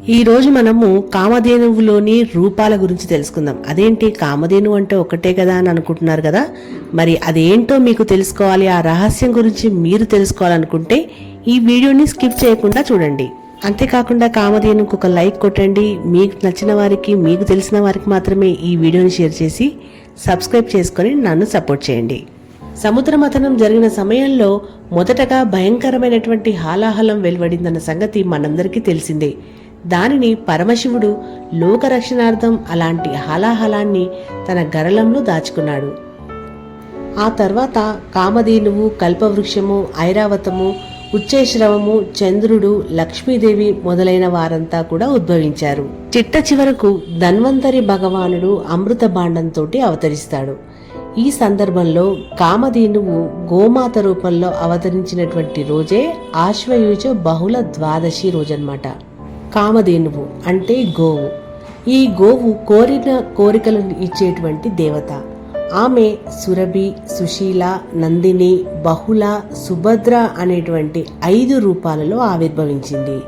ఈ రోజు మనము కామధేనువులోని రూపాల గురించి తెలుసుకుందాం. అదేంటి? కామధేను అంటే ఒకటే కదా అని అనుకుంటున్నారు కదా? మరి అదేంటో మీకు తెలుసుకోవాలి ఆ రహస్యం గురించి మీరు తెలుసుకోవాలనుకుంటే ఈ వీడియోని స్కిప్ చేయకుండా చూడండి. అంతేకాకుండా కామధేనుకు ఒక లైక్ కొట్టండి. మీకు నచ్చిన వారికి మీకు తెలిసిన వారికి మాత్రమే ఈ వీడియోని షేర్ చేసి సబ్స్క్రైబ్ చేసుకొని నన్ను సపోర్ట్ చేయండి. సముద్ర మథనం జరిగిన సమయంలో మొదటగా భయంకరమైనటువంటి హాలాహలం వెలువడిందన్న సంగతి మనందరికీ తెలిసిందే. దానిని పరమశివుడు లోకరక్షణార్థం అలాంటి హలాహలాన్ని తన గరళంలో దాచుకున్నాడు. ఆ తర్వాత కామధేనువు కల్పవృక్షము ఐరావతము ఉచ్చేశ్రవము చంద్రుడు లక్ష్మీదేవి మొదలైన వారంతా కూడా ఉద్భవించారు. చిట్ట చివరకు ధన్వంతరి భగవానుడు అమృత బాండంతోటి అవతరిస్తాడు. ఈ సందర్భంలో కామధేనువు గోమాత రూపంలో అవతరించినటువంటి రోజే ఆశ్వయుజ బహుళ ద్వాదశి రోజన్నమాట. కామధేనువు అంటే గోవు. ఈ గోవు కోరిన కోరికలను ఇచ్చేటువంటి దేవత. ఆమె సురభి సుశీల నందిని బహుళ సుభద్ర అనేటువంటి ఐదు రూపాలలో ఆవిర్భవించింది.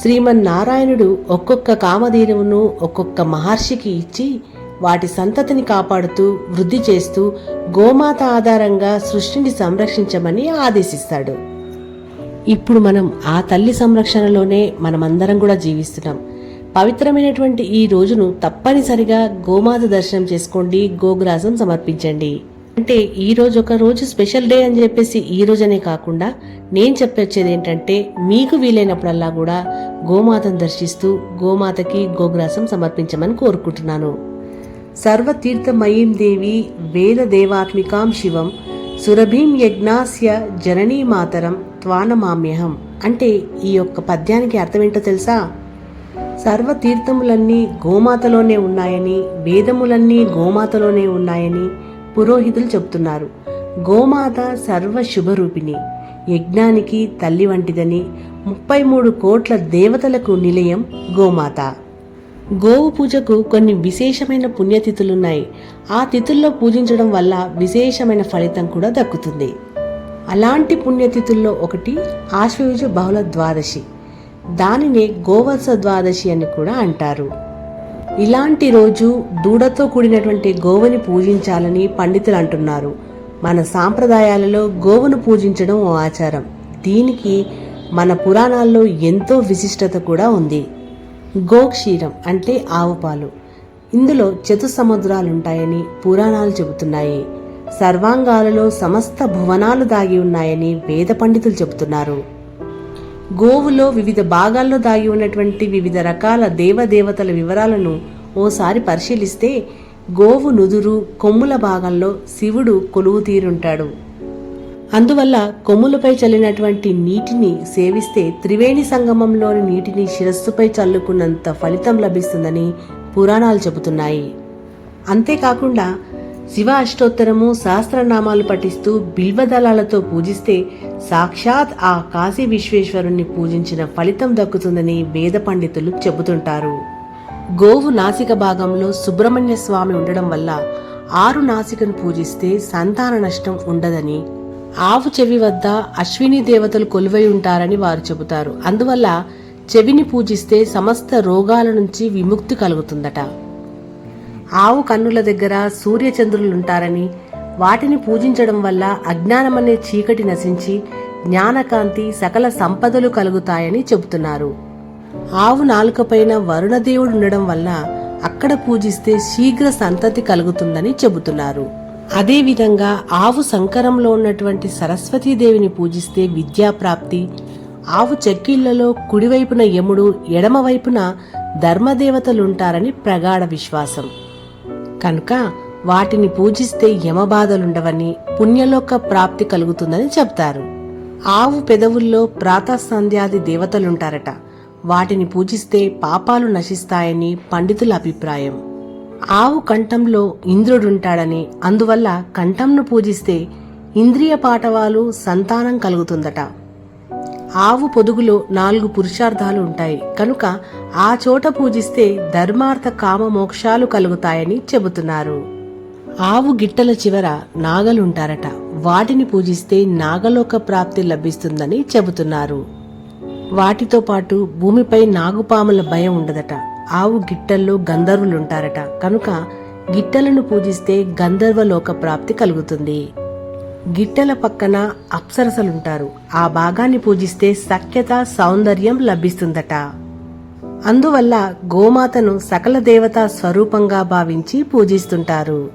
శ్రీమన్నారాయణుడు ఒక్కొక్క కామధేనువును ఒక్కొక్క మహర్షికి ఇచ్చి వాటి సంతతిని కాపాడుతూ వృద్ధి చేస్తూ గోమాత ఆధారంగా సృష్టిని సంరక్షించమని ఆదేశిస్తాడు. ఇప్పుడు మనం ఆ తల్లి సంరక్షణలోనే మనమందరం కూడా జీవిస్తున్నాం. పవిత్రమైనటువంటి ఈ రోజును తప్పనిసరిగా గోమాత దర్శనం చేసుకోండి గోగ్రాసం సమర్పించండి. అంటే ఈ రోజు ఒక రోజు స్పెషల్ డే అని చెప్పేసి ఈ రోజనే కాకుండా నేను చెప్పొచ్చేది ఏంటంటే మీకు వీలైనప్పుడల్లా కూడా గోమాతను దర్శిస్తూ గోమాతకి గోగ్రాసం సమర్పించమని కోరుకుంటున్నాను. సర్వతీర్థమయీం దేవి వేద దేవాత్మికాం శివం సురభీం యజ్ఞాస్య జననీ మాతరం త్వానమామ్యహం. అంటే ఈ యొక్క పద్యానికి అర్థమేంటో తెలుసా? సర్వతీర్థములన్నీ గోమాతలోనే ఉన్నాయని వేదములన్నీ గోమాతలోనే ఉన్నాయని పురోహితులు చెప్తున్నారు గోమాత సర్వ శుభరూపిణి యజ్ఞానికి తల్లి వంటిదని ముప్పై మూడు కోట్ల దేవతలకు నిలయం గోమాత. గోవు పూజకు కొన్ని విశేషమైన పుణ్యతిథులున్నాయి. ఆ తిథుల్లో పూజించడం వల్ల విశేషమైన ఫలితం కూడా దక్కుతుంది. అలాంటి పుణ్యతిథుల్లో ఒకటి ఆశ్వయుజ బహుళ ద్వాదశి. దానినే గోవత్స ద్వాదశి అని కూడా అంటారు. ఇలాంటి రోజు దూడతో కూడినటువంటి గోవుని పూజించాలని పండితులు అంటున్నారు. మన సాంప్రదాయాలలో గోవును పూజించడం ఓ ఆచారం. దీనికి మన పురాణాల్లో ఎంతో విశిష్టత కూడా ఉంది. గోక్షీరం అంటే ఆవు పాలు ఇందులో చతుసముద్రాలుంటాయని పురాణాలు చెబుతున్నాయి. సర్వాంగాలలో సమస్త భువనాలు దాగి ఉన్నాయని వేద పండితులు చెబుతున్నారు. గోవులో వివిధ భాగాల్లో దాగి ఉన్నటువంటి వివిధ రకాల దేవదేవతల వివరాలను ఓసారి పరిశీలిస్తే గోవు నుదురు కొమ్ముల భాగంలో శివుడు కొలువు తీరుంటాడు అందువల్ల కొమ్ములపై చల్లినటువంటి నీటిని సేవిస్తే త్రివేణి సంగమంలోని నీటిని శిరస్సుపై చల్లుకున్నంత ఫలితం లభిస్తుందని పురాణాలు చెబుతున్నాయి. అంతేకాకుండా శివ అష్టోత్తరము సహస్రనామాలు పఠిస్తూ బిల్వదళాలతో పూజిస్తే సాక్షాత్ ఆ కాశీ విశ్వేశ్వరుణ్ణి పూజించిన ఫలితం దక్కుతుందని వేద పండితులు చెబుతుంటారు. గోవు నాసిక భాగంలో సుబ్రహ్మణ్య స్వామి ఉండడం వల్ల ఆరు నాసికను పూజిస్తే సంతాన నష్టం ఉండదని ఆవు చెవి వద్ద అశ్విని దేవతలు కొలువై ఉంటారని వారు చెబుతారు. అందువల్ల చెవిని పూజిస్తే సమస్త రోగాల నుంచి విముక్తి కలుగుతుందట. ఆవు కన్నుల దగ్గర సూర్యచంద్రులుంటారని వాటిని పూజించడం వల్ల అజ్ఞానమనే చీకటి నశించి జ్ఞానకాంతి సకల సంపదలు కలుగుతాయని చెబుతున్నారు. ఆవు నాలుకపైన వరుణదేవుడు ఉండడం వల్ల అక్కడ పూజిస్తే శీఘ్ర సంతతి కలుగుతుందని చెబుతున్నారు. అదేవిధంగా ఆవు సంకరంలో ఉన్నటువంటి సరస్వతీదేవిని పూజిస్తే విద్యాప్రాప్తి ఆవు చెక్కిళ్ళలో కుడివైపున యముడు ఎడమవైపున ధర్మదేవతలుంటారని ప్రగాఢ విశ్వాసం. కనుక వాటిని పూజిస్తే యమబాధలుండవని పుణ్యలోక ప్రాప్తి కలుగుతుందని చెప్తారు. ఆవు పెదవుల్లో ప్రాతసంధ్యాది దేవతలుంటారట. వాటిని పూజిస్తే పాపాలు నశిస్తాయని పండితుల అభిప్రాయం. ఆవు కంఠంలో ఇంద్రుడుంటాడని అందువల్ల కంఠంను పూజిస్తే ఇంద్రియ పాటవాలు సంతానం కలుగుతుందట. ఆవు పొదుగులో నాలుగు పురుషార్థాలు ఉంటాయి కనుక ఆ చోట పూజిస్తే ధర్మార్థ కామ మోక్షాలు కలుగుతాయని చెబుతున్నారు. ఆవు గిట్టల చివర నాగలుంటారట. వాటిని పూజిస్తే నాగలోక ప్రాప్తి లభిస్తుందని చెబుతున్నారు. వాటితో పాటు భూమిపై నాగుపాముల భయం ఉండదట. ఆవు గిట్టల్లో గంధర్వులుంటారట. కనుక గిట్టలను పూజిస్తే గంధర్వలోక ప్రాప్తి కలుగుతుంది. గిట్టెల పక్కన అప్సరసలుంటారు. ఆ భాగాన్ని పూజిస్తే సఖ్యత సౌందర్యం లభిస్తుందట. అందువల్ల గోమాతను సకల దేవతా స్వరూపంగా భావించి పూజిస్తుంటారు.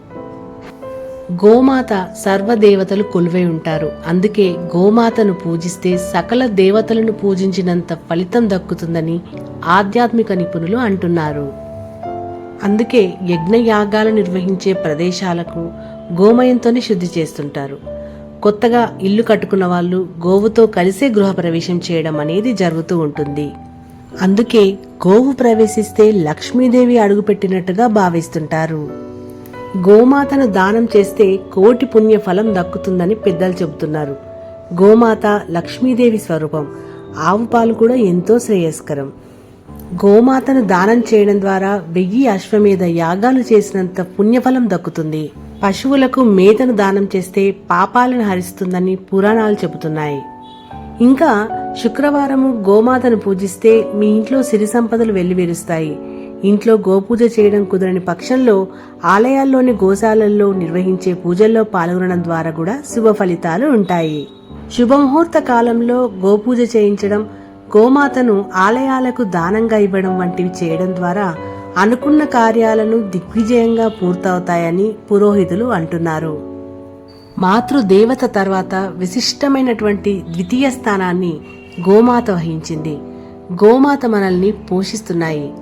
గోమాత సర్వదేవతలు కొలువై ఉంటారు. అందుకే గోమాతను పూజిస్తే సకల దేవతలను పూజించినంత ఫలితం దక్కుతుందని ఆధ్యాత్మిక నిపుణులు అంటున్నారు. అందుకే యజ్ఞయాగాలు నిర్వహించే ప్రదేశాలకు గోమయంతోనే శుద్ధి చేస్తుంటారు. కొత్తగా ఇల్లు కట్టుకున్న వాళ్ళు గోవుతో కలిసే గృహప్రవేశం చేయడం అనేది జరుగుతూ ఉంటుంది. అందుకే గోవు ప్రవేశిస్తే లక్ష్మీదేవి అడుగుపెట్టినట్టుగా భావిస్తుంటారు. గోమాతను దానం చేస్తే కోటి పుణ్య ఫలం దక్కుతుందని పెద్దలు చెబుతున్నారు. గోమాత లక్ష్మీదేవి స్వరూపం ఆవు పాలు కూడా ఎంతో శ్రేయస్కరం. గోమాతను దానం చేయడం ద్వారా వెయ్యి అశ్వమేధ యాగాలు చేసినంత పుణ్యఫలం దక్కుతుంది. పశువులకు మేతను దానం చేస్తే పాపాలను హరిస్తుందని పురాణాలు చెబుతున్నాయి. ఇంకా శుక్రవారము గోమాతను పూజిస్తే మీ ఇంట్లో సిరి సంపదలు వెల్లివిరుస్తాయి. ఇంట్లో గోపూజ చేయడం కుదరని పక్షంలో ఆలయాల్లోని గోశాలల్లో నిర్వహించే పూజల్లో పాల్గొనడం ద్వారా కూడా శుభ ఫలితాలు ఉంటాయి. శుభముహూర్త కాలంలో గోపూజ చేయించడం గోమాతను ఆలయాలకు దానంగా ఇవ్వడం వంటివి చేయడం ద్వారా అనుకున్న కార్యాలను దిగ్విజయంగా పూర్తవుతాయని పురోహితులు అంటున్నారు. మాతృదేవత తర్వాత విశిష్టమైనటువంటి ద్వితీయ స్థానాన్ని గోమాత వహించింది. గోమాత మనల్ని పోషిస్తున్నాయి.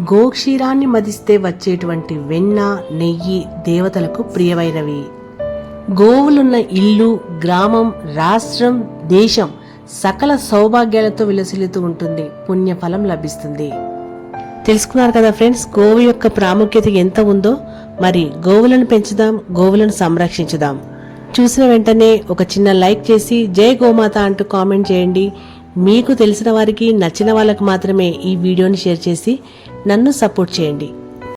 గోక్షీరాన్ని మదిస్తే వచ్చేటువంటి వెన్న నెయ్యి దేవతలకు ప్రియమైనవి. గోవులున్న ఇల్లు గ్రామం రాష్ట్రం దేశం సకల సౌభాగ్యాలతో విలసిల్లుతూ ఉంటుంది. పుణ్యఫలం లభిస్తుంది. తెలుసుకున్నారు కదా ఫ్రెండ్స్ గోవు యొక్క ప్రాముఖ్యత ఎంత ఉందో? మరి గోవులను పెంచుదాం గోవులను సంరక్షించుదాం. చూసిన వెంటనే ఒక చిన్న లైక్ చేసి జై గోమాత అంటూ కామెంట్ చేయండి. మీకు తెలిసిన వారికి నచ్చిన వాళ్ళకు మాత్రమే ఈ వీడియోని షేర్ చేసి నన్ను సపోర్ట్ చేయండి.